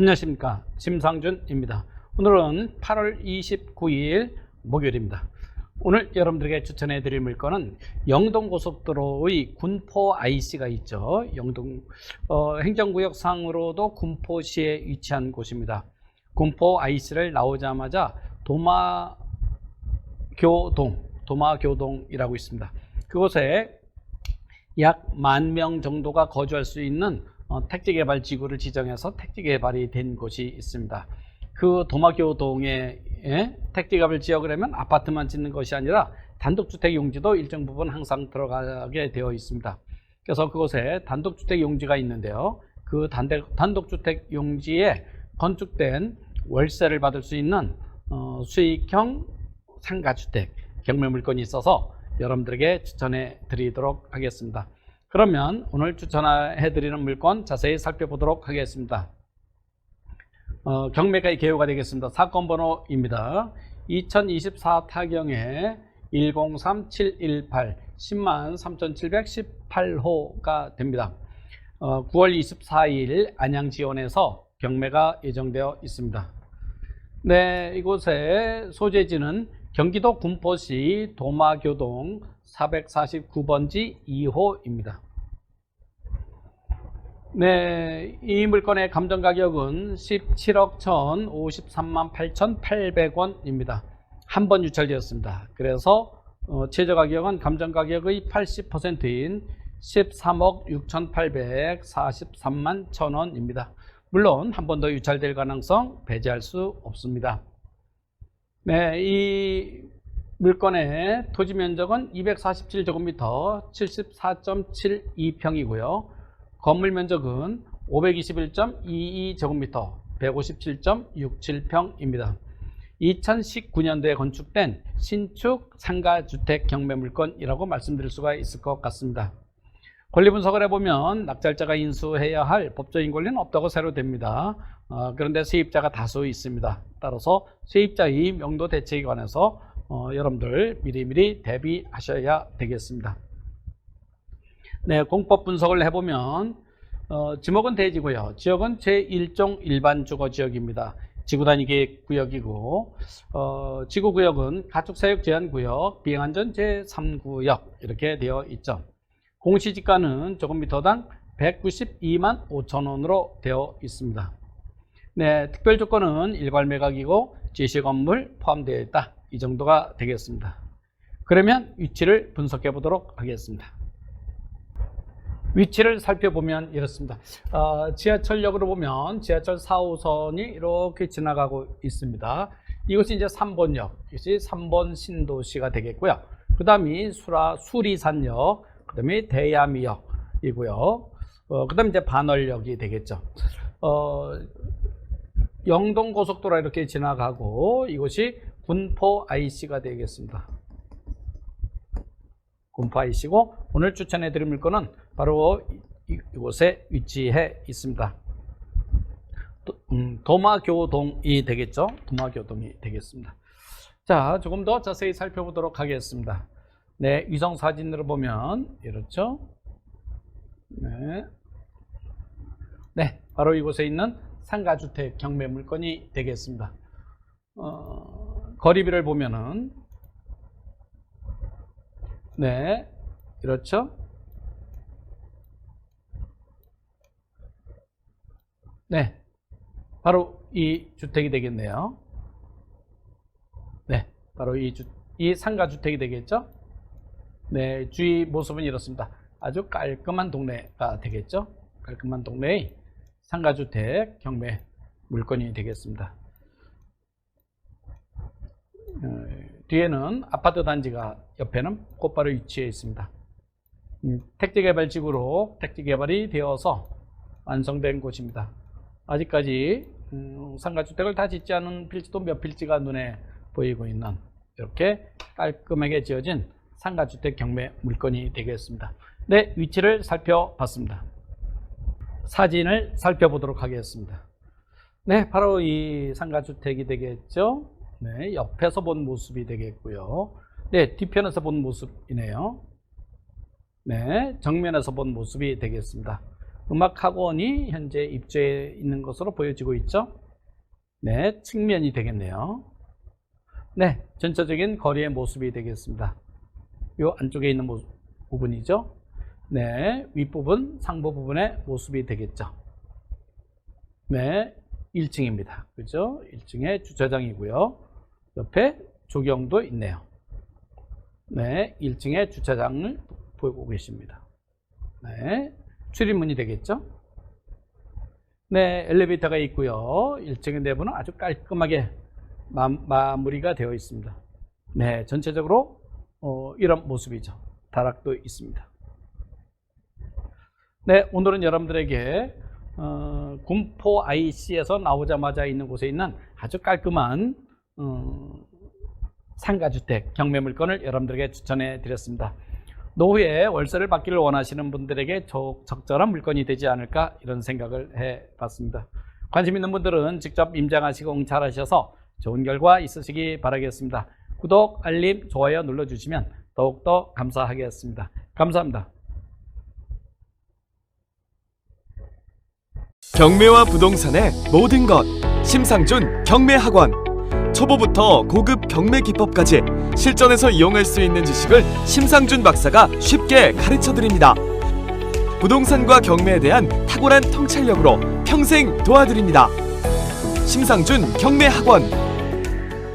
안녕하십니까. 심상준입니다. 오늘은 8월 29일 목요일입니다. 오늘 여러분들에게 추천해 드릴 물건은 영동고속도로의 군포 IC가 있죠. 영동 어, 행정구역상으로도 군포시에 위치한 곳입니다. 군포 IC를 나오자마자 도마교동 도마교동이라고 있습니다. 그곳에 약 만 명 정도가 거주할 수 있는 어, 택지개발 지구를 지정해서 택지개발이 된 곳이 있습니다. 그 도마교동에 예? 택지개발 지역을 하면 아파트만 짓는 것이 아니라 단독주택 용지도 일정 부분 항상 들어가게 되어 있습니다. 그래서 그곳에 단독주택 용지가 있는데요. 그 단독, 단독주택 용지에 건축된 월세를 받을 수 있는 어, 수익형 상가주택 경매 물건이 있어서 여러분들에게 추천해 드리도록 하겠습니다. 그러면 오늘 추천해 드리는 물건 자세히 살펴보도록 하겠습니다. 어, 경매가 개요가 되겠습니다. 사건 번호입니다. 2024 타경에 103718 10만 3718호가 됩니다. 어, 9월 24일 안양지원에서 경매가 예정되어 있습니다. 네, 이곳의 소재지는 경기도 군포시 도마교동 449번지 2호입니다. 네, 이 물건의 감정 가격은 17억 1,053만 8,800원입니다. 한 번 유찰되었습니다. 그래서 어, 최저 가격은 감정 가격의 80%인 13억 6,843만 1,000원입니다. 물론 한 번 더 유찰될 가능성 배제할 수 없습니다. 네, 이 물건의 토지 면적은 247제곱미터 74.72평이고요. 건물 면적은 521.22제곱미터 157.67평입니다. 2019년도에 건축된 신축 상가주택 경매 물건이라고 말씀드릴 수가 있을 것 같습니다. 권리 분석을 해보면 낙찰자가 인수해야 할 법적인 권리는 없다고 세로됩니다. 어, 그런데 세입자가 다수 있습니다. 따라서 세입자의 명도 대책에 관해서 어, 여러분들 미리미리 대비하셔야 되겠습니다. 네, 공법 분석을 해보면 어, 지목은 대지고요. 지역은 제1종 일반 주거 지역입니다. 지구 단위 구역이고 어, 지구 구역은 가축 사육 제한 구역, 비행안전 제3구역 이렇게 되어 있죠. 공시지가는 조금 미터당 192만 5천 원으로 되어 있습니다. 네, 특별 조건은 일괄 매각이고 지시 건물 포함되어 있다. 이 정도가 되겠습니다. 그러면 위치를 분석해 보도록 하겠습니다. 위치를 살펴보면 이렇습니다. 어, 지하철역으로 보면 지하철 4호선이 이렇게 지나가고 있습니다. 이것이 이제 3번역, 이것이 3번 신도시가 되겠고요. 그 다음이 수라, 수리산역, 그 다음에 대야미역이고요. 어, 그 다음에 이제 반월역이 되겠죠. 어, 영동고속도로 이렇게 지나가고 이것이 군포 IC가 되겠습니다. 군포 IC고 오늘 추천해 드릴 물건은 바로 이곳에 위치해 있습니다. 음, 도마교동이 되겠죠? 도마교동이 되겠습니다. 자, 조금 더 자세히 살펴보도록 하겠습니다. 네, 위성 사진으로 보면 이렇죠? 네. 네, 바로 이곳에 있는 상가주택 경매 물건이 되겠습니다. 어, 거리비를 보면은 네, 이렇죠? 네, 바로 이 주택이 되겠네요. 네, 바로 이, 주, 이 상가주택이 되겠죠? 네, 주위 모습은 이렇습니다. 아주 깔끔한 동네가 되겠죠? 깔끔한 동네의 상가주택 경매 물건이 되겠습니다. 어, 뒤에는 아파트 단지가 옆에는 곧바로 위치해 있습니다. 음, 택지개발지구로 택지개발이 되어서 완성된 곳입니다. 아직까지 음, 상가주택을 다 짓지 않은 필지도 몇 필지가 눈에 보이고 있는 이렇게 깔끔하게 지어진 상가주택 경매 물건이 되겠습니다. 네, 위치를 살펴봤습니다. 사진을 살펴보도록 하겠습니다. 네, 바로 이 상가주택이 되겠죠. 네, 옆에서 본 모습이 되겠고요. 네, 뒤편에서 본 모습이네요. 네, 정면에서 본 모습이 되겠습니다. 음악학원이 현재 입주해 있는 것으로 보여지고 있죠. 네, 측면이 되겠네요. 네, 전체적인 거리의 모습이 되겠습니다. 이 안쪽에 있는 모- 부분이죠. 네, 윗부분, 상부 부분의 모습이 되겠죠. 네, 1층입니다. 그죠? 1층에 주차장이고요. 옆에 조경도 있네요. 네, 1층에 주차장을 보고 계십니다. 네, 출입문이 되겠죠? 네, 엘리베이터가 있고요. 1층의 내부는 아주 깔끔하게 마, 마무리가 되어 있습니다. 네, 전체적으로 어, 이런 모습이죠. 다락도 있습니다. 네, 오늘은 여러분들에게 어, 군포 IC에서 나오자마자 있는 곳에 있는 아주 깔끔한 어, 상가주택 경매물건을 여러분들에게 추천해 드렸습니다. 노후에 월세를 받기를 원하시는 분들에게 적- 적절한 물건이 되지 않을까 이런 생각을 해 봤습니다. 관심 있는 분들은 직접 임장하시고 응찰하셔서 좋은 결과 있으시기 바라겠습니다. 구독, 알림, 좋아요 눌러주시면 더욱더 감사하겠습니다. 감사합니다. 경매와 부동산의 모든 것 심상준 경매학원 초보부터 고급 경매 기법까지 실전에서 이용할 수 있는 지식을 심상준 박사가 쉽게 가르쳐 드립니다. 부동산과 경매에 대한 탁월한 통찰력으로 평생 도와드립니다. 심상준 경매 학원